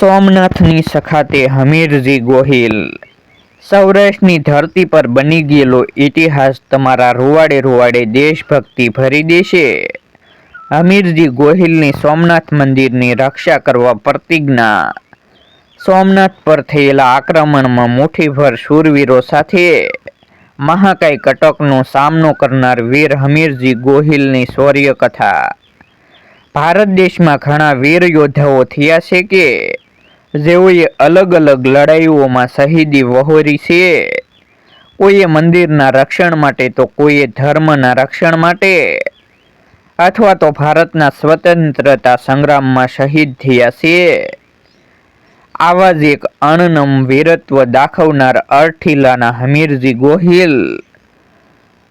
સોમનાથની સખાતે હમીરજી ગોહિલ. સૌરાષ્ટ્રની ધરતી પર બની ગયેલો ઇતિહાસ તમારા રૂવાડે રૂવાડે દેશભક્તિ ભરી દેશે. હમીરજી ગોહિલની સોમનાથ મંદિરની રક્ષા કરવા પ્રતિજ્ઞા. સોમનાથ પર થયેલા આક્રમણમાં મુઠ્ઠીભર શૂરવીરો સાથે મહાકાય કટકનો સામનો કરનાર વીર હમીરજી ગોહિલની શૌર્ય કથા ભારત દેશમાં ઘણા વીર યોદ્ધાઓ થયા છે કે જેઓએ અલગ અલગ લડાઈઓમાં શહીદી વહોરી છે. કોઈએ મંદિરના રક્ષણ માટે તો કોઈએ ધર્મના રક્ષણ માટે. અથવા તો ભારતના સ્વતંત્રતા સંગ્રામમાં શહીદ થયા છે. આવા જ એક અણનમ વીરત્વ દાખવનાર અર્ઠીલાના હમીરજી ગોહિલ.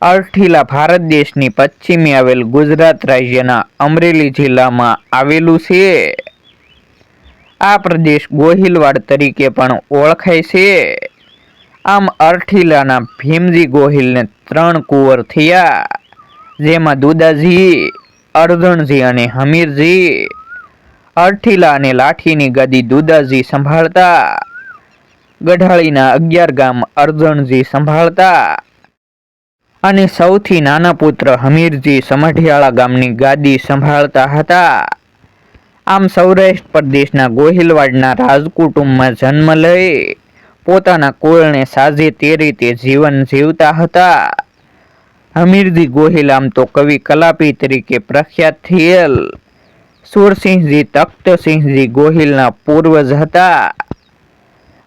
અર્ઠીલા ભારત દેશની પશ્ચિમે આવેલ ગુજરાત રાજ્યના અમરેલી જિલ્લામાં આવેલું છે. આ પ્રદેશ ગોહિલવાડ તરીકે પણ ઓળખાય છે. આમ અરઠીલાના ભીમજી ગોહિલને ત્રણ કુંવર થયા, જેમાં દુદાજી અર્જણજી અને હમીરજી. અરઠીલા અને લાઠીની ગાદી દુદાજી સંભાળતા, ગઢાળીના અગિયાર ગામ અર્જણજી સંભાળતા અને સૌથી નાના પુત્ર હમીરજી સમઢિયાળા ગામની ગાદી સંભાળતા હતા. આમ સૌરાષ્ટ્ર પ્રદેશના ગોહિલવાડના રાજકુટુંબમાં જન્મ લઈ પોતાના કુળને સાજે તે રીતે જીવન જીવતા હતા. હમીરજી ગોહિલ આમ તો કવિ કલાપી તરીકે પ્રખ્યાત થયેલ. સુરસિંહજી, તખ્તસિંહજી ગોહિલના પૂર્વજ હતા.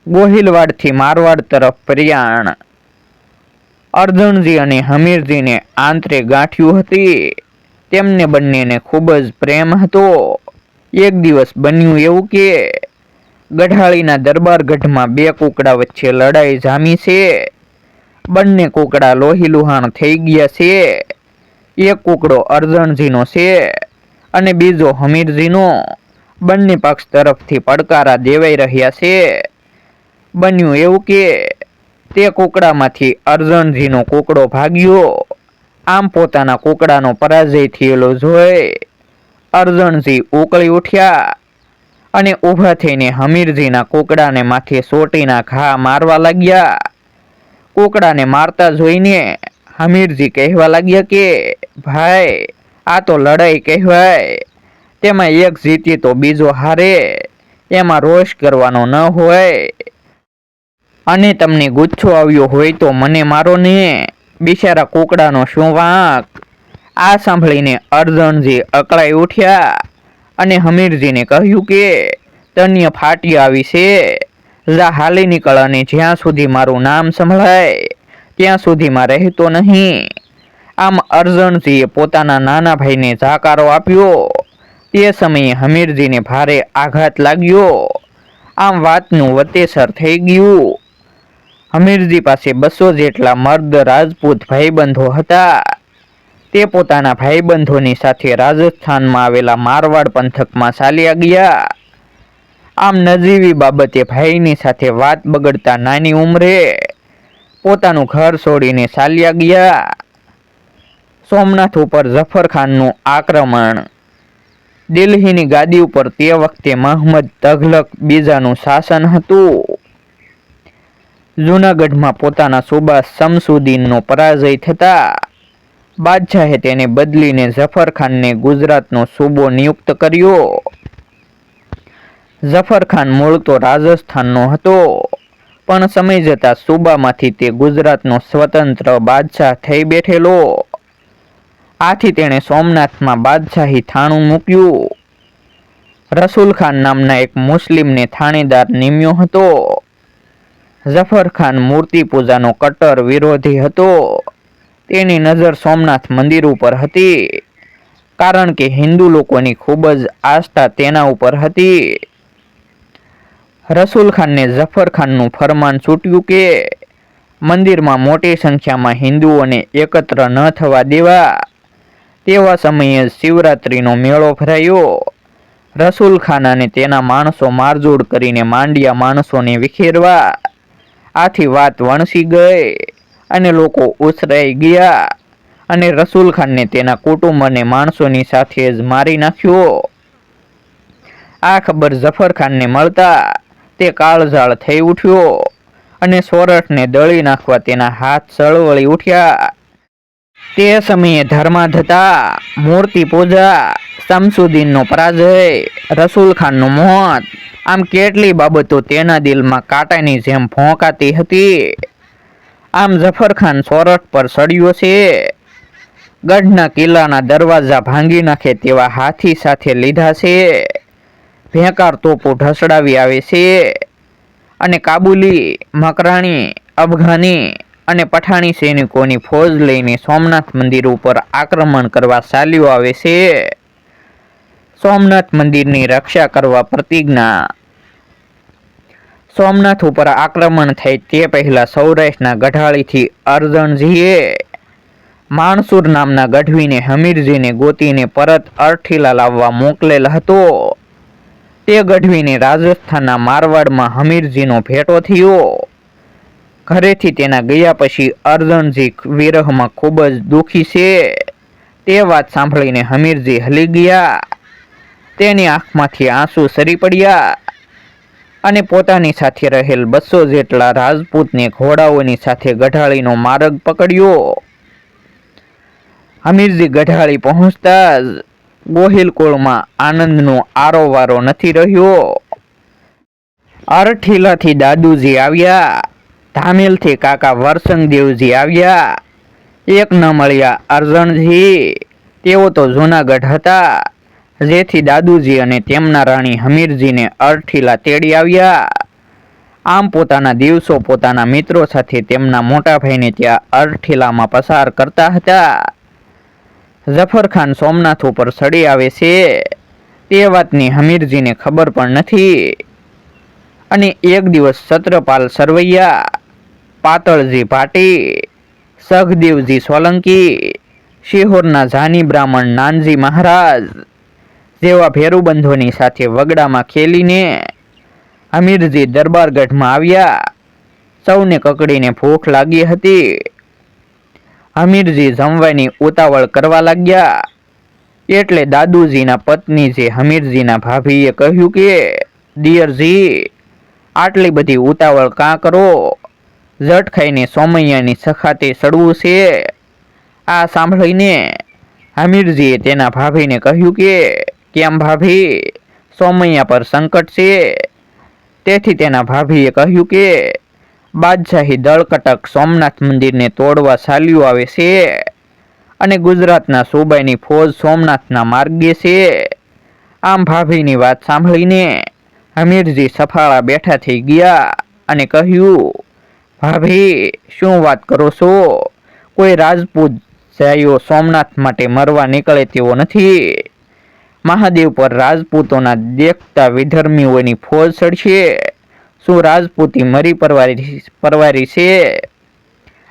ગોહિલવાડથી મારવાડ તરફ પ્રયાણ. અર્જુનજી અને હમીરજીને આંતરે ગાંઠ્યું હતી. તેમને બંનેને ખૂબ જ પ્રેમ હતો. એક દિવસ બન્યું એવું કે ગઢાળીના દરબારગઢમાં બે કુકડા વચ્ચે લડાઈ જામી છે. બંને કુકડા લોહી લુહાણ થઈ ગયા છે. એક કુકડો અર્જણજીનો છે અને બીજો હમીરજીનો. બંને પક્ષ તરફથી પડકારા દેવાઈ રહ્યા છે. બન્યું એવું કે તે કુકડામાંથી અર્જણજીનો કુકડો ભાગ્યો. આમ પોતાના કુકડાનો પરાજય થયેલો જોઈ અર્જણજી ઉકળી ઉઠ્યા અને ઊભા થઈને હમીરજીના કુકડાને માથે સોટીના ઘા મારવા લાગ્યા. કુકડાને મારતા જોઈને હમીરજી કહેવા લાગ્યા કે, ભાઈ, આ તો લડાઈ કહેવાય. તેમાં એક જીતી તો બીજો હારે. એમાં રોષ કરવાનો ન હોય. અને તમને ગુચ્છો આવ્યો હોય તો મને મારો ને. બિચારા કુકડાનો શું વાંક? આ સાંભળીને અર્જણજી અકળાઈ ઉઠ્યા અને હમીરજીને કહ્યું કે તન્ય ફાટી આવી છે. જા હાલી નીકળ અને જ્યાં સુધી મારું નામ સંભળાય, ત્યાં સુધીમાં રહેતો નહીં. આમ અર્જણજીએ પોતાના નાના ભાઈને જાકારો આપ્યો. તે સમયે હમીરજીને ભારે આઘાત લાગ્યો. આમ વાતનું વતેસર થઈ ગયું. હમીરજી પાસે બસો જેટલા મર્દ રાજપૂત ભાઈબંધો હતા. તે પોતાના ભાઈબંધોની સાથે રાજસ્થાનમાં આવેલા મારવાડ પંથકમાં ચાલ્યા ગયા. આમ નજીવી બાબતે ભાઈની સાથે વાત બગડતા નાની ઉંમરે પોતાનું ઘર છોડીને ચાલ્યા ગયા. સોમનાથ ઉપર ઝફરખાનનું આક્રમણ. દિલ્હીની ગાદી ઉપર તે વખતે મહમ્મદ તઘલક બીજાનું શાસન હતું. જૂનાગઢમાં પોતાના સુબા શમસુદ્દીનનો પરાજય થતા બાદશાહે તેને બદલીને ઝફરખાનને ગુજરાતનો સૂબો નિયુક્ત કર્યો. ઝફરખાન મૂળ તો રાજસ્થાનનો હતો, પણ સમય જતાં સૂબામાંથી તે ગુજરાતનો સ્વતંત્ર બાદશાહ થઈ બેઠેલો. આથી તેણે સોમનાથમાં બાદશાહી થાણું મૂક્યું. રસુલ ખાન નામના એક મુસ્લિમને થાણેદાર નિમ્યો હતો. ઝફર ખાન મૂર્તિ પૂજાનો કટ્ટર વિરોધી હતો. તેની નજર સોમનાથ મંદિર ઉપર હતી. કારણ કે હિન્દુ લોકોની ખૂબ જ આસ્થા તેના ઉપર હતી. રસુલ ખાનને ખાનનું ફરમાન છૂટ્યું કે, મંદિરમાં મોટી સંખ્યામાં હિન્દુઓને એકત્ર ન થવા દેવા. તેવા સમયે શિવરાત્રિનો મેળો ભરાયો. રસુલ ખાન અને તેના માણસો મારજોડ કરીને માંડ્યા માણસોને વિખેરવા. આથી વાત વણસી ગઈ. અને લોકો ઉછરાઈ ગયા અને રસૂલ ખાનને તેના કુટુંબ અને માણસોની સાથે જ મારી નાખ્યો. આ ખબર જફરખાનને મળતા તે કાળઝાળ થઈ ઉઠ્યો અને સોરઠને દળી નાખવા તેના હાથ સળવળી ઉઠ્યા. તે સમયે ધર્માધતા, મૂર્તિ પૂજા, શમસુદ્દીનનો પરાજય, રસૂલ ખાનનું મોત આમ કેટલી બાબતો તેના દિલમાં કાંટાની જેમ ભોંકાતી હતી. આમ જફરખાન સોરઠ પર ચડ્યો છે. ગઢના કિલ્લાના દરવાજા ભાંગી નાખે તેવા હાથી સાથે લીધા છે. ભેંકાર તોપો ઢસડાવી આવે છે. અને કાબુલી, મકરાણી, અફઘાની અને પઠાણી સૈનિકોની ફોજ લઈને સોમનાથ મંદિર ઉપર આક્રમણ કરવા ચાલ્યો આવે છે. સોમનાથ મંદિરની રક્ષા કરવા પ્રતિજ્ઞા સોમનાથ ઉપર આક્રમણ થાય તે પહેલા સૌરાષ્ટ્રના ગઢાળીથી અર્જણજીએ માણસુર નામના ગઢવીને, હમીરજીને, ગોતીને પરત અરઠીલા લાવવા મોકલેલ હતો. તે ગઢવીને રાજસ્થાનના મારવાડમાં હમીરજીનો ભેટો થયો. ઘરેથી તેના ગયા પછી અર્જણજી વિરહમાં ખૂબ જ દુઃખી છે. તે વાત સાંભળીને હમીરજી હલી ગયા. તેની આંખમાંથી આંસુ સરી પડ્યા. અને પોતાની સાથે રહેલ બસો જેટલા રાજપૂતને ઘોડાઓની સાથે ગઢાળીનો માર્ગ પકડ્યો. હમીરજી ગઢાળી પહોંચતા જ ગોહિલકોળમાં આનંદનો આરોવારો નથી રહ્યો. અરઠીલાથી દાદુજી આવ્યા, ધામેલથી કાકા વરસંગદેવજી આવ્યા, એક ન મળ્યા અર્જણજી, તેઓ તો જૂનાગઢ હતા. જેથી દાદુજી અને તેમના રાણી હમીરજીને અરઠીલા તેડી આવ્યા. આમ પોતાના દિવસો પોતાના મિત્રો સાથે તેમના મોટા ભાઈને ત્યાં અરઠીલામાં પસાર કરતા હતા. જફરખાન સોમનાથ ઉપર સડી આવે છે. તે વાતની હમીરજીને ખબર પણ નથી. અને એક દિવસ સત્રપાલ સરવૈયા, પાતળજી ભાટી સખદેવજી સોલંકી, શિહોરના જાની બ્રાહ્મણ નાનજી મહારાજ જેવા ભેરુબંધોની સાથે વગડામાં ખેલીને હમીરજી દરબારગઢમાં આવ્યા. સૌને કકડીને ભૂખ લાગી હતી. હમીરજી જમવાની ઉતાવળ કરવા લાગ્યા. એટલે દાદુજીના પત્ની જે હમીરજીના ભાભીએ કહ્યું કે, દિયરજી, આટલી બધી ઉતાવળ કાં કરો? ઝટ ખાઈને સોમૈયાની સખાતે સડવું છે. આ સાંભળીને હમીરજીએ તેના ભાભીને કહ્યું કે કેમ ભાભી? સોમૈયા પર સંકટ છે. તેથી તેના ભાભીએ કહ્યું કે, બાદશાહી દળકટક સોમનાથ મંદિરને તોડવા ચાલ્યું આવે છે અને ગુજરાતના સુબાઈની ફોજ સોમનાથના માર્ગે છે. આમ ભાભીની વાત સાંભળીને હમીરજી સફાળા બેઠા થઈ ગયા અને કહ્યું, ભાભી, શું વાત કરો છો? કોઈ રાજપૂત જાયો સોમનાથ માટે મરવા નીકળે તેવો નથી. મહાદેવ પર રાજપૂતોના દેખતા વિધર્મીઓની ફોજ ચડશે શું રાજપૂતી મરી પરવારી પરવારી છે?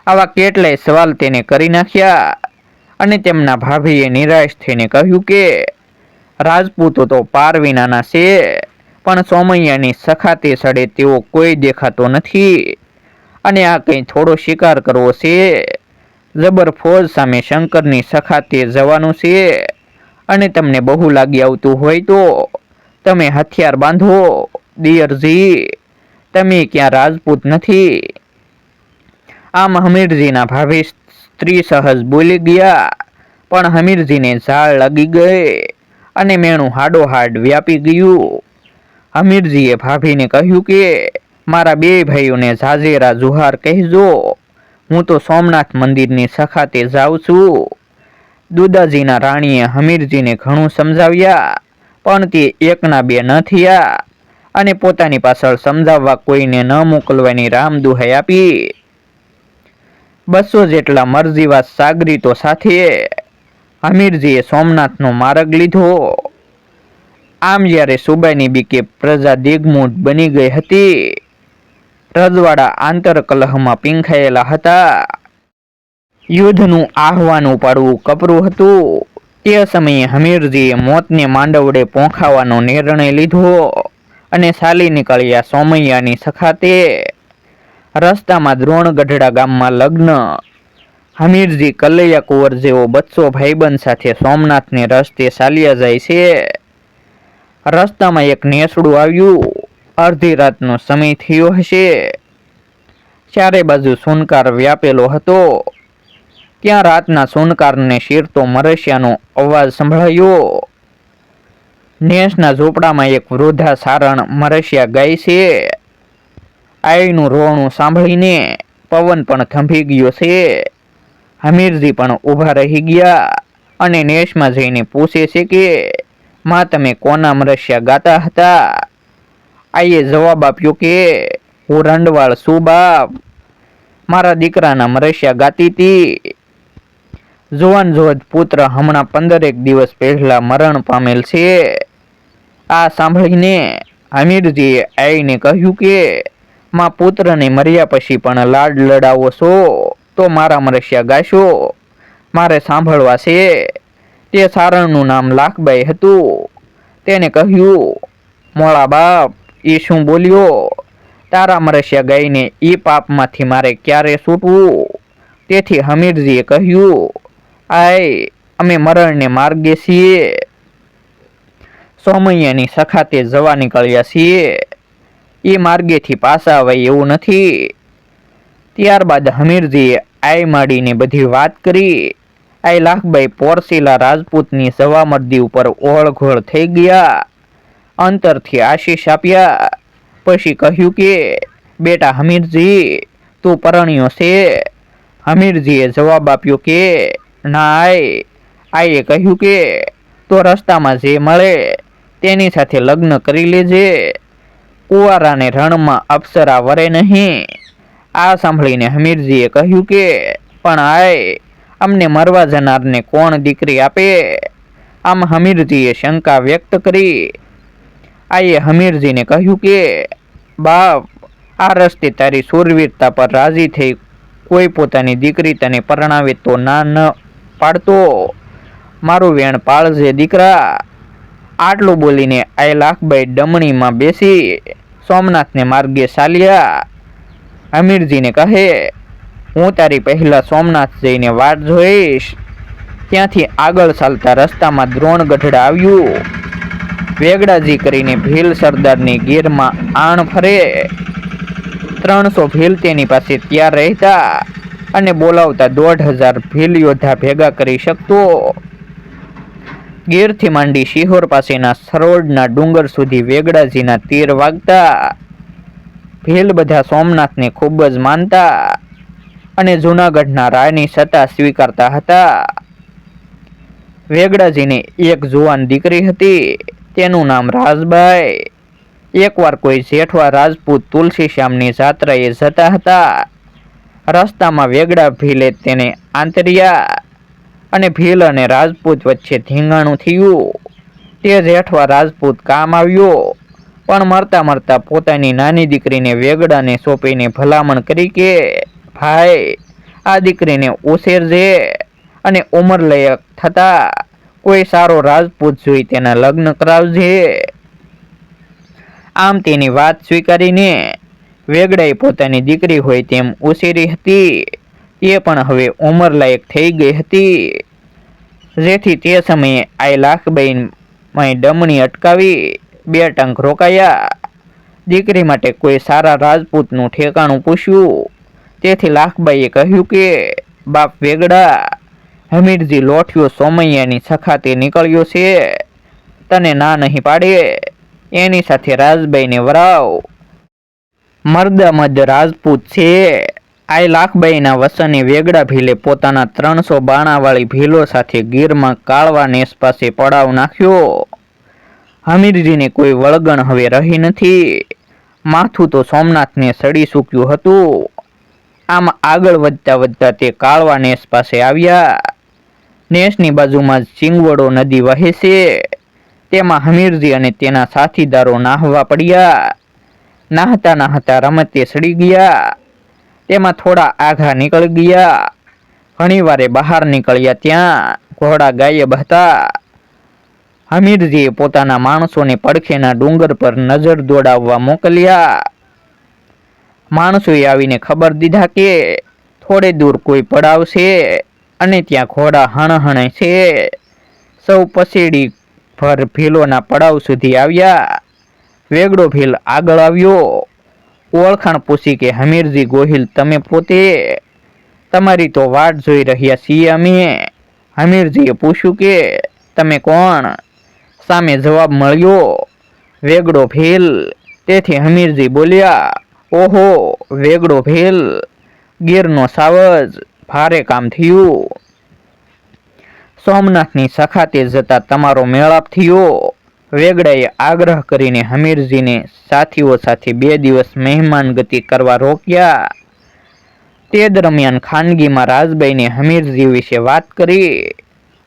આવા કેટલાય સવાલ તેને કરી નાખ્યા અને તેમના ભાભીએ નિરાશ થઈને કહ્યું કે, રાજપૂતો તો પાર વિનાના છે, પણ સોમૈયાની સખાતે સડે તેવો કોઈ દેખાતો નથી. અને આ કંઈ થોડો શિકાર કરવો છે? જબર ફોજ સામે શંકરની સખાતે જવાનું છે. અને તમને બહુ લાગી આવતું હોય તો તમે હથિયાર બાંધો દિયરજી તમે ક્યાં રાજપૂત નથી. આમ હમીરજીના ભાભી સ્ત્રી સહજ બોલી ગયા, પણ હમીરજીને ઝાડ લાગી ગઈ અને મેણું હાડોહાડ વ્યાપી ગયું. હમીરજીએ ભાભીને કહ્યું કે, મારા બે ભાઈઓને ઝાઝેરા જુહાર કહેજો. હું તો સોમનાથ મંદિરની સખાતે જાઉં છું. દુદાજીના રાણીએ હમીરજીને ઘણું સમજાવ્યા, પણ તે એકના બે ન થયા અને પોતાની પાછળ સમજાવવા કોઈને ન મોકલવાની રામ દુહાઈ આપી. બસો જેટલા મરજીવા સાગરીતો સાથે હમીરજીએ સોમનાથનો માર્ગ લીધો. આમ જ્યારે સુબાઈની બીકે પ્રજા દિગમૂઢ બની ગઈ હતી, રજવાડા આંતરકલહમાં પીંખાયેલા હતા. યુદ્ધનું આહવાન ઉપાડવું કપરું હતું. તે સમયે હમીરજીએ મોતને માંડવડે પોંખાવાનો નિર્ણય લીધો અને ચાલી નીકળ્યા સોમૈયાની સખાતે. રસ્તામાં દ્રોણગઢડા ગામમાં લગ્ન. હમીરજી કલૈયા કુંવર જેવો બચ્ચો ભાઈબંધ સાથે સોમનાથને રસ્તે ચાલ્યા જાય છે. રસ્તામાં એક નેસડું આવ્યું. અડધી રાતનો સમય થયો હશે. ચારે બાજુ સુનકાર વ્યાપેલો હતો. ત્યાં રાતના સોનકારને શીરતો મરસિયાનો અવાજ સંભળાયો. નેસના ઝૂંપડામાં એક વૃદ્ધા સારણ મરસિયા ગાય છે. આઈનું રોણું સાંભળીને પવન પણ થંભી ગયો છે. હમીરજી પણ ઊભા રહી ગયા અને નેશમાં જઈને પૂછે છે કે, માં, તમે કોના મરસિયા ગાતા હતા? આઈએ જવાબ આપ્યો કે, હું રંડવાળ શું બાપ? મારા દીકરાના મરસિયા ગાતી હતી જુવાન જોજ પુત્ર હમણાં પંદરેક દિવસ પહેલા મરણ પામેલ છે. આ સાંભળીને હમીરજીએ આઈને કહ્યું કે, માં પુત્રને મર્યા પછી પણ લાડ લડાવો છો, તો મારા મરસ્યા ગાશો. મારે સાંભળવા છે. તે સારણનું નામ લાખબાઈ હતું. તેને કહ્યું, મોળા બાપ, એ શું બોલ્યો? તારા મરસ્યા ગાઈને એ પાપમાંથી મારે ક્યારે છૂટવું? તેથી હમીરજીએ કહ્યું આય, અમે મરણને માર્ગે છીએ. સોમૈયાની સખાતે જવા નીકળ્યા છીએ. એ માર્ગેથી પાછા આવે એવું નથી. ત્યારબાદ હમીરજીએ આય માડીને બધી વાત કરી. આય લાખભાઈ પોરસીલા રાજપૂતની સવામર્દી ઉપર ઓળઘોળ થઈ ગયા. અંતરથી આશીષ આપ્યા. પછી કહ્યું કે, બેટા હમીરજી, તું પરણ્યો છે. હમીરજીએ જવાબ આપ્યો કે ના આય આઈએ કહ્યું કે તો રસ્તામાં જે મળે તેની સાથે લગ્ન કરી લેજે. કુંવારાને રણમાં અપ્સરા વરે નહીં. આ સાંભળીને હમીરજીએ કહ્યું કે, પણ આય અમને મરવા જનારને કોણ દીકરી આપે? આમ હમીરજીએ શંકા વ્યક્ત કરી. આઈએ હમીરજીને કહ્યું કે, બાપ, આ રસ્તે તારી શૂરવીરતા પર રાજી થઈ કોઈ પોતાની દીકરી તને પરણાવે તો ના ન પાડતો, મારું વેણ પાળજે દીકરા, આટલું બોલીને આઈ લાખભાઈ ડમણીમાં બેસી સોમનાથને માર્ગે ચાલ્યા. અમીરજીને કહે, હું તારી પહેલા સોમનાથ જઈને વાટ જોઈશ. ત્યાંથી આગળ ચાલતા રસ્તામાં દ્રોણ ગઢડા આવ્યું. વેગડાજી કરીને ભીલ સરદારની ગીરમાં આણ ફરે. ત્રણસો ભીલ તેની પાસે ત્યાં રહેતા. અને બોલાવતા દોઢ હજાર ભીલ યોદ્ધા ભેગા કરી શકતો ગીરથી માંડી શિહોર પાસેના સરોડના ડુંગર સુધી વેગડાજીના તીર વાગતા ભીલ બધા સોમનાથને ખૂબ જ માનતા અને જૂનાગઢના રાયની સત્તા સ્વીકારતા હતા. વેગડાજીને એક જુવાન દીકરી હતી, તેનું નામ રાજબાઈ. એકવાર કોઈ જેઠવા રાજપૂત તુલસી શ્યામની જાત્રાએ જતા હતા. રસ્તામાં વેગડા ભીલે તેને આંતરિયા અને ભીલ અને રાજપૂત વચ્ચે ધીંગાણું થયું. તે જેઠવા રાજપૂત કામ આવ્યો, પણ મરતા મરતા પોતાની નાની દીકરીને વેગડાને સોંપીને ભલામણ કરી કે, ભાઈ, આ દીકરીને ઉછેરજે અને ઉંમરલાયક થતા કોઈ સારો રાજપૂત જોઈ તેના લગ્ન કરાવજે. આમ તેની વાત સ્વીકારીને વેગડાએ પોતાની દીકરી હોય તેમ ઉછેરી હતી. એ પણ હવે ઉંમરલાયક થઈ ગઈ હતી. જેથી તે સમયે આઈ લાખબાઈ ડમણી અટકાવી બે ટંક રોકાયા. દીકરી માટે કોઈ સારા રાજપૂતનું ઠેકાણું પૂછ્યું. તેથી લાખબાઈએ કહ્યું કે, બાપ વેગડા, હમીરજી લોઠિયો સોમૈયાની સખાતે નીકળ્યો છે. તને ના નહીં પાડે. એની સાથે રાજબાઈને વરાવ. મર્દામદ રાજપૂત છે. આઈ લાખબાઈના વસને વેગડા ભીલે પોતાના ત્રણસો બાણાવાળી ભીલો સાથે ગીરમાં કાળવા નેસ પાસે પડાવ નાખ્યો. હમીરજીને કોઈ વળગણ હવે રહી નથી. માથું તો સોમનાથને સડી સૂક્યું હતું. આમ આગળ વધતા વધતા તે કાળવા નેસ પાસે આવ્યા. નેસની બાજુમાં ચિંગવડો નદી વહે છે. તેમાં હમીરજી અને તેના સાથીદારો નાહવા પડ્યા. નાહતા નાહતા રમતે સડી ગયા. તેમાં થોડા આઘા નીકળી ગયા. ઘણીવારે બહાર નીકળ્યા ત્યાં ઘોડા ગાયબ હતા. હમીરજીએ પોતાના માણસોને પડખેના ડુંગર પર નજર દોડાવવા મોકલ્યા. માણસોએ આવીને ખબર દીધા કે થોડે દૂર કોઈ પડાવ છે અને ત્યાં ઘોડા હણહણે છે. સૌ પસેડી ભર ભીલોના પડાવ સુધી આવ્યા. વેગડો ભીલ આગળ આવ્યો. ઓળખાણ પૂછી કે, હમીરજી ગોહિલ, તમે પોતે તમારી તો વાટ જોઈ રહ્યા છીએ અમે. હમીરજીએ પૂછ્યું કે, તમે કોણ? સામે જવાબ મળ્યો, વેગડો ભીલ. તેથી હમીરજી બોલ્યા, ઓહો, વેગડો ભીલ, ગીરનો સાવજ, ભારે કામ થયું. સોમનાથની સખાતે જતા તમારો મેળાપ થયો. વેગડાએ આગ્રહ કરીને હમીરજીને સાથીઓ સાથે બે દિવસ મહેમાન ગતિ કરવા રોક્યા. તે દરમિયાન ખાનગીમાં રાજબાઈને હમીરજી વિશે વાત કરી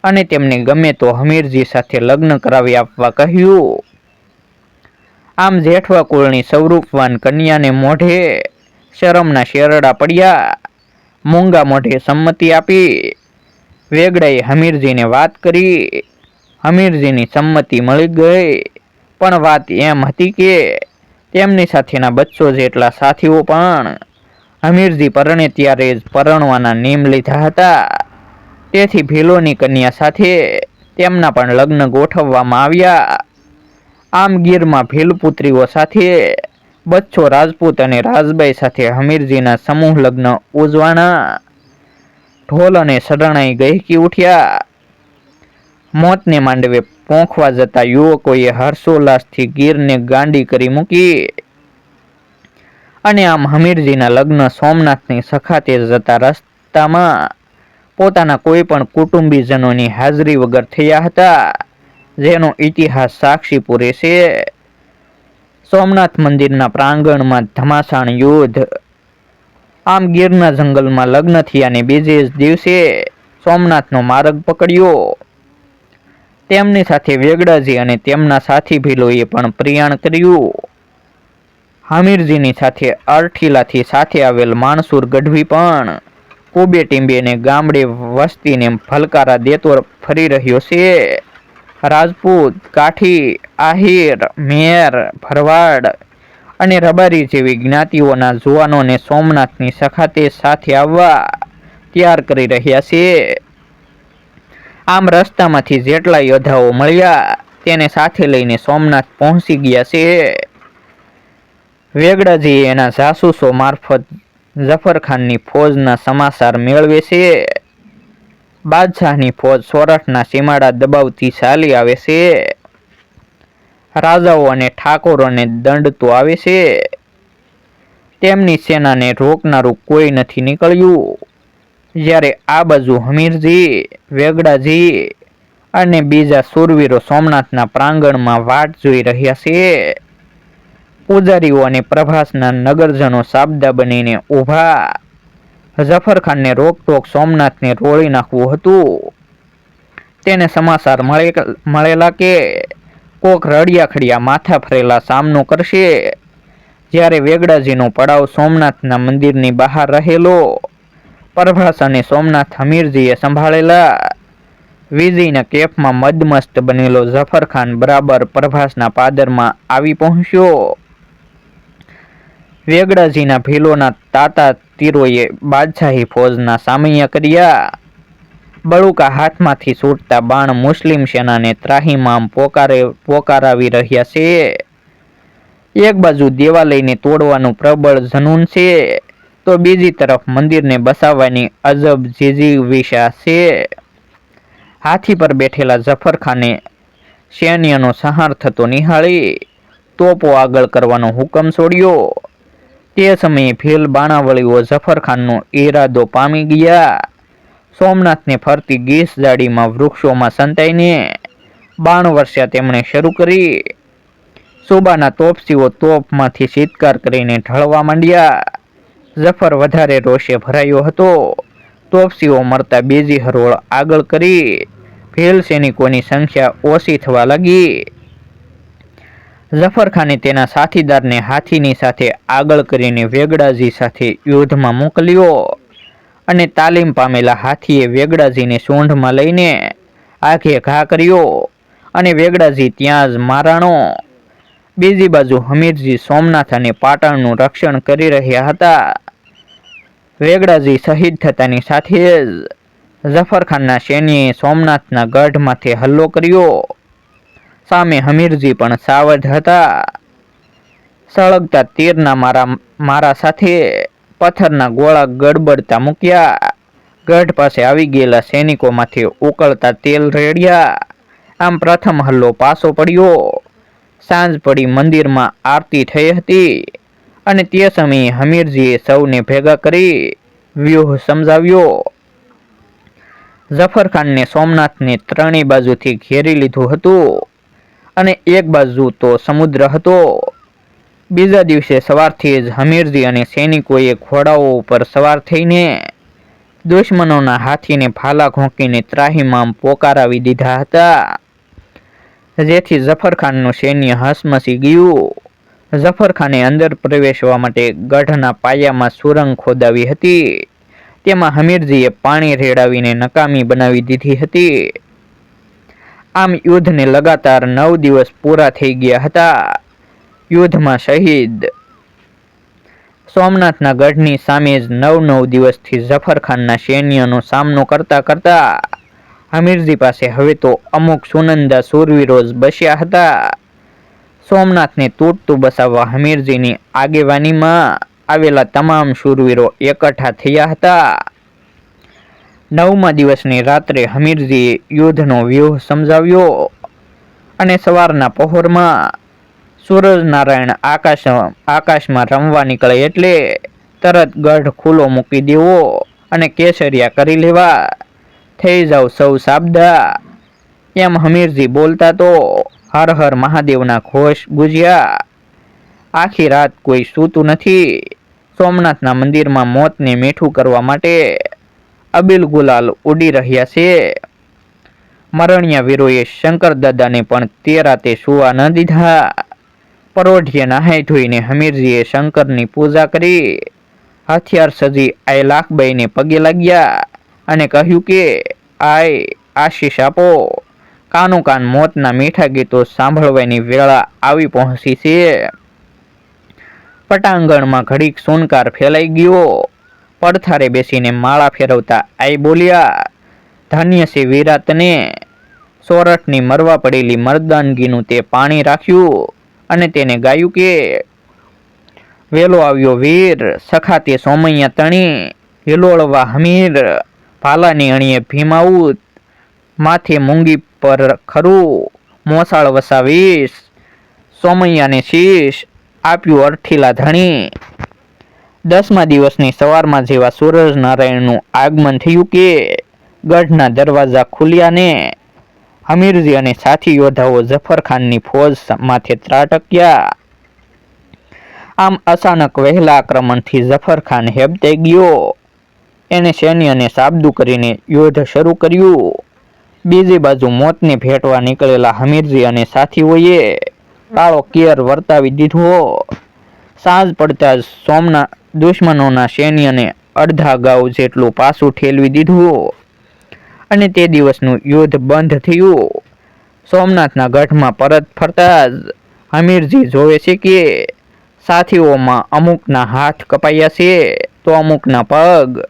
અને તેમને ગમે તો હમીરજી સાથે લગ્ન કરાવી આપવા કહ્યું. આમ જેઠવા કુળની સ્વરૂપવાન કન્યાને મોઢે શરમના શેરડા પડ્યા. મૂંગા મોઢે સંમતિ આપી. વેગડાએ હમીરજીને વાત કરી હમીરજીની સંમતિ મળી ગઈ. પણ વાત એમ હતી કે તેમની સાથેના બચ્ચો જેટલા સાથીઓ પણ હમીરજી પરણે ત્યારે જ પરણવાના નિયમ લીધા હતા. તેથી ભીલોની કન્યા સાથે તેમના પણ લગ્ન ગોઠવવામાં આવ્યા. આમ ગીરમાં ભીલપુત્રીઓ સાથે બચ્ચો રાજપૂત અને રાજબાઈ સાથે હમીરજીના સમૂહ લગ્ન ઉજવાના. ઢોલ અને શરણાઈ ગહેકી ઉઠ્યા. મોતને માંડવે પોંખવા જતા યુવકોએ હર્ષોલ્લાસથી ગીરને ગાંડી કરી મૂકી અને આમ હમીરજીના લગ્ન સોમનાથની સખાતે જતા રસ્તામાં પોતાના કોઈ પણ કુટુંબીજનોની હાજરી વગર થયા હતા, જેનો ઇતિહાસ સાક્ષી પૂરે છે. સોમનાથ મંદિરના પ્રાંગણમાં ધમાસાણ યુદ્ધ, આમ ગીરના જંગલમાં લગ્ન થયાને બીજે જ દિવસે સોમનાથનો માર્ગ પકડ્યો. તેમની સાથે વેગડાજી અને તેમના સાથી ભીલોએ પણ પ્રયાણ કર્યું. હામીરજીની સાથે અરઠીલાથી સાથે આવેલ માણસુર ગઢવી પણ કોબે ટીંબેને ગામડે વસ્તીને ફલકારા દેતો ફરી રહ્યો છે. રાજપૂત, કાઠી, આહિર, મેર, ભરવાડ અને રબારી જેવી જ્ઞાતિઓના જુવાનોને સોમનાથની સખાતે સાથે આવવા તૈયાર કરી રહ્યા છે. આમ રસ્તામાંથી જેટલા યોદ્ધાઓ મળ્યા તેને સાથે લઈને સોમનાથ પહોંચી ગયા છે. વેગડાજી એના જાસૂસો મારફત જફરખાનની ફોજના સમાચાર મેળવે છે. બાદશાહની ફોજ સોરઠના સીમાડા દબાવતી ચાલી આવે છે. રાજાઓ અને ઠાકોરોને દંડ તો આવે છે. તેમની સેનાને રોકનારું કોઈ નથી નીકળ્યું. જ્યારે આ બાજુ હમીરજી, વેગડાજી અને બીજા સુરવીરો સોમનાથના પ્રાંગણમાં વાટ જોઈ રહ્યા છે. પૂજારીઓ અને પ્રભાસના નગરજનો સાબદા બનીને ઊભા. જફરખાનને રોકટોક સોમનાથને રોળી નાખવું હતું. તેને સમાચાર મળે મળેલા કે કોક રડિયા ખડિયા માથા ફરેલા સામનો કરશે. જ્યારે વેગડાજીનો પડાવ સોમનાથના મંદિરની બહાર રહેલો પ્રભાસ અને સોમનાથ હમીરજીએ સંભાળેલા વિજયના કેફમાં મદમસ્ત બનેલો ઝફરખાન બરાબર પ્રભાસના પાદરમાં આવી પહોંચ્યો. વેગડાજીના ભીલોના તાતા તીરોએ બાદશાહી ફોજના સામૈયા કર્યા. બળુકા હાથમાંથી છૂટતા બાણ મુસ્લિમ સેનાને ત્રાહીમામ પોકારે પોકારાવી રહ્યા છે. એક બાજુ દેવાલયને તોડવાનું પ્રબળ જનૂન છે. તો બીજી તરફ મંદિરને બસાવવાની અજબ જીજીવિષા શે હાથી પર બેઠેલા જફરખાને સૈન્યનો સહાર થતો નિહાળી તોપો આગળ કરવાનો હુકમ છોડ્યો. તે સમયે ભીલ બાણાવળીઓ જફરખાનનો ઈરાદો પામી ગયા. સોમનાથને ફરતી ગીસ જાડીમાં વૃક્ષોમાં સંતાઈને બાણ વર્ષા તેમણે શરૂ કરી. સુબાના તોપસીઓ તોપમાંથી ચિત્કાર કરીને ઢળવા માંડ્યા. જફર વધારે રોષે ભરાયો હતો. તોપસીઓ મળતા બીજી હરોળ આગળ કરી ભીલ સૈનિકોની સંખ્યા ઓછી થવા લાગી. જફરખાને તેના સાથીદારને હાથીની સાથે આગળ કરીને વેગડાજી સાથે યુદ્ધમાં મોકલ્યો અને તાલીમ પામેલા હાથીએ વેગડાજીને સૂંઢમાં લઈને આખે ઘા કર્યો અને વેગડાજી ત્યાં જ મારાણો બીજી બાજુ હમીરજી સોમનાથ અને પાટણનું રક્ષણ કરી રહ્યા હતા. વેગડાજી શહીદ થતાની સાથે જ જફરખાનના સૈન્યએ સોમનાથના ગઢમાંથી હલ્લો કર્યો. સામે હમીરજી પણ સાવધ હતા. સળગતા તીરના મારા મારા સાથે પથ્થરના ગોળા ગડબડતા મૂક્યા. ગઢ પાસે આવી ગયેલા સૈનિકોમાંથી ઉકળતા તેલ રેડ્યા. આમ પ્રથમ હલ્લો પાસો પડ્યો. સાંજ પડી મંદિરમાં આરતી થઈ હતી અને તે સમયે હમીરજીએ સૌને ભેગા કરી વ્યૂહ સમજાવ્યો. જફરખાનને સોમનાથને ત્રણેય બાજુથી ઘેરી લીધું હતું અને એક બાજુ તો સમુદ્ર હતો. બીજા દિવસે સવારથી જ હમીરજી અને સૈનિકોએ ઘોડાઓ ઉપર સવાર થઈને દુશ્મનોના હાથીને ભાલા ઘોંકીને ત્રાહીમામ પોકારાવી દીધા હતા. જેથી જફરખાનનું સૈન્ય હસમસી ગયું. જફરખાને અંદર પ્રવેશવા માટે ગઢના પાયામાં સુરંગ ખોદાવી હતી. તેમાં હમીરજીએ પાણી રેડાવીને નકામી બનાવી દીધી હતી. આમ યુદ્ધને લગાતાર નવ દિવસ પૂરા થઈ ગયા હતા. યુદ્ધમાં શહીદ સોમનાથના ગઢની સામે જ નવ નવ દિવસથી જફરખાનના સૈન્યનો સામનો કરતા કરતા હમીરજી પાસે. હવે તો અમુક સુનંદા સૂરવીરોજ બસ્યા હતા. સોમનાથને તૂટતું બસાવવા હમીરજીની આગેવાનીમાં આવેલા તમામ શૂરવીરો એકઠા થયા હતા. નવમા દિવસની રાત્રે હમીરજીએ યુદ્ધનો વ્યૂહ સમજાવ્યો અને સવારના પહોરમાં સૂરજનારાયણ આકાશ, આકાશમાં રમવા નીકળે એટલે તરત ગઢ ખુલ્લો મૂકી દેવો અને કેસરિયા કરી લેવા. થઈ જાવ સૌ સાબદા. એમ હમીરજી બોલતા તો હર હર મહાદેવના ઘોષ ગુજ્યા. આખી રાત કોઈ સૂતું નથી. સોમનાથના મંદિરમાં મોતને મીઠું કરવા માટે અબિલ ગુલાલ ઉડી રહ્યા છે. મરણિયા વીરોએ શંકર દાદાને પણ તે રાતે સુવા ન દીધા. પરોઢીએ નહાઈ ધોઈને હમીરજીએ શંકરની પૂજા કરી. હથિયાર સજી આય લાખબાઈને પગે લાગ્યા. અને કહ્યું કે, આય, આશીષ આપો. કાનો કાન મોતના મીઠા ગીતો સાંભળવાની વેળા આવી પહોંચી છે. પટાંગણમાં ઘડીક સોનકાર ફેલાઈ ગયો. પડથારે બેસીને માળા ફેરવતા આઈ બોલ્યા, ધન્ય છે વિરાતને સોરઠની મરવા પડેલી મરદાનગીનું તે પાણી રાખ્યું અને તેને ગાયું કે, વેલો આવ્યો વીર, સખા તે સોમૈયા તણી, હિલોળવા હમીર. ભાલાની અણીએ ભીમાઉત માથે મૂંગી પર ખરું મોસાળ વસાવીશ, સોમૈયાને શીશ, આપ્યું અર્થીલા ધણી. દસમા દિવસની સવારમાં જેવા સૂરજનારાયણનું આગમન થયું કે ગઢના દરવાજા ખુલ્યા ને હમીરજી અને સાથી યોદ્ધાઓ જફરખાનની ફોજ માથે ત્રાટક્યા. આમ અચાનક વહેલા આક્રમણથી જફરખાન હેબતે ગયો. એણે સૈન્યને સાબદું કરીને યુદ્ધ શરૂ કર્યું. બીજી બાજુ મોતને ભેટવા નીકળેલા હમીરજી અને સાથીઓએ કાળો કેર વર્તાવી દીધો. સાંજ પડતા જ સોમના દુશ્મનોના સૈન્યને અડધા ગાઉ જેટલું પાછું ઠેલવી દીધું અને તે દિવસનું યુદ્ધ બંધ થયું. સોમનાથના ગઢમાં પરત ફરતા જ હમીરજી જોવે છે કે સાથીઓમાં અમુકના હાથ કપાયા છે, તો અમુકના પગ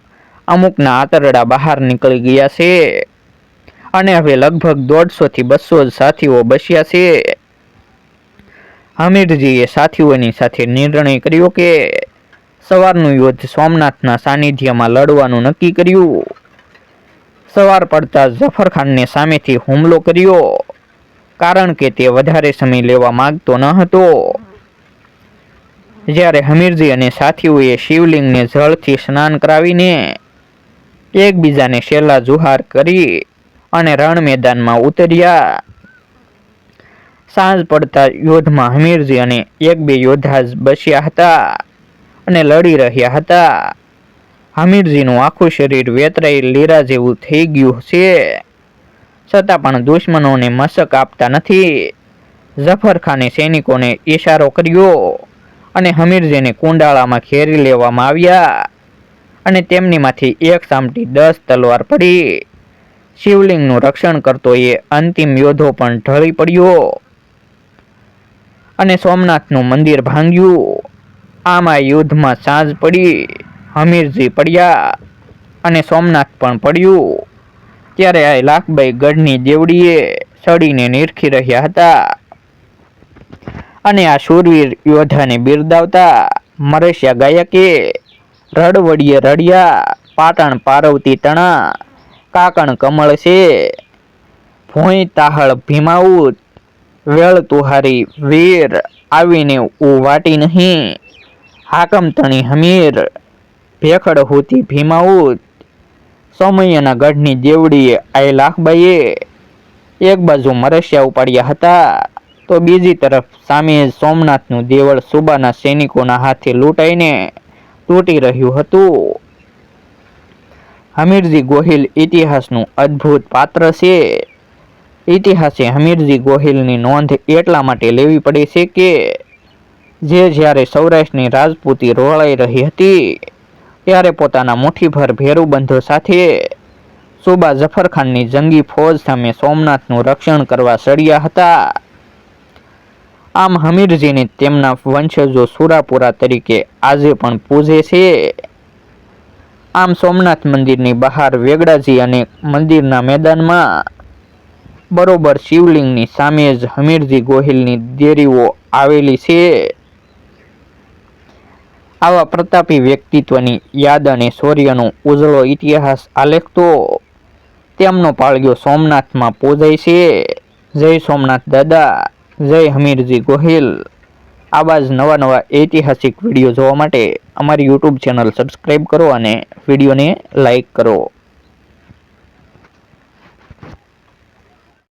અમુકના આંતરડા બહાર નીકળી ગયા છે. અને હવે લગભગ દોઢસોથી બસો જ સાથીઓ બસ્યા છે. હમીરજીએ સાથીઓની સાથે નિર્ણય કર્યો કે સવારનું યુદ્ધ સોમનાથના સાનિધ્યમાં લડવાનું નક્કી કર્યું. સવાર પડતા જફરખાનને સામેથી હુમલો કર્યો, કારણ કે તે વધારે સમય લેવા માંગતો ન હતો. જ્યારે હમીરજી અને સાથીઓએ શિવલિંગને જળથી સ્નાન કરાવીને એકબીજાને શેલા જુહાર કરી અને રણ મેદાનમાં ઉતર્યા. સાંજ પડતા યુદ્ધમાં હમીરજી અને એક બે યોદ્ધા બસ્યા હતા અને લડી રહ્યા હતા. હમીરજીનું આખું શરીર વેતરાઈ લીરા જેવું થઈ ગયું છે. છતાં પણ દુશ્મનોને મશક આપતા નથી. ઝફરખાને સૈનિકોને ઈશારો કર્યો અને હમીરજીને કુંડાળામાં ઘેરી લેવામાં આવ્યા. અને તેમનીમાંથી એક સામટી દસ તલવાર પડી શિવલિંગનું રક્ષણ કરતો એ અંતિમ યોદ્ધો પણ ઢળી પડ્યો. અને સોમનાથનું મંદિર ભાંગ્યું. આમાં યુદ્ધમાં સાંજ પડી, હમીરજી પડ્યા અને સોમનાથ પણ પડ્યું. ત્યારે આ લાખબાઈ ગઢની દેવડીએ સડીને નિરખી રહ્યા હતા. અને આ શૂરવીર યોદ્ધાને બિરદાવતા મરેશિયા ગાયકે રડવડીએ રડ્યા, પાટણ પાર્વતી તણા, કાકણ કમળ છે. ભોંય તાહળ ભીમાઉત, વેળ તુહારી વીર, આવીને ઉ વાટી નહીં. હાકમ તણી હમીર, ભેખડ હોતી ભીમાઉત. સમયના ગઢની દેવડીએ આઈ લાખબાઈએ. એક બાજુ મરસિયા ઉપાડ્યા હતા, તો બીજી તરફ સામે સોમનાથનું દેવળ સુબાના સૈનિકોના હાથે લૂંટાઈને તૂટી રહ્યું હતું. હમીરજી ગોહિલ ઇતિહાસનું અદ્ભુત પાત્ર છે. ઇતિહાસે હમીરજી ગોહિલની નોંધ એટલા માટે લેવી પડે છે કે, જે જ્યારે સૌરાષ્ટ્રની રાજપૂતી રોળાઈ રહી હતી, ત્યારે પોતાના મુઠ્ઠીભર ભેરુબંધો સાથે સુબા જફરખાનની જંગી ફૌજ સામે સોમનાથનું રક્ષણ કરવા સળ્યા હતા. આમ હમીરજીને તેમના વંશજો સુરાપુરા તરીકે આજે પણ પૂજે છે. આમ સોમનાથ મંદિરની બહાર વેગડાજી અને મંદિરના મેદાનમાં બરોબર શિવલિંગની સામે જ હમીરજી ગોહિલની દેરીઓ આવેલી છે. આવા પ્રતાપી વ્યક્તિત્વની યાદ અને શૌર્યનો ઉજળો ઇતિહાસ આલેખતો તેમનો પાળ્યો સોમનાથમાં પૂજાય છે. જય સોમનાથ દાદા. જય હમીરજી ગોહિલ. આવા જ નવા નવા ઐતિહાસિક વીડિયો જોવા માટે અમારી યુટ્યુબ ચેનલ સબસ્ક્રાઈબ કરો અને વિડીયોને લાઈક કરો.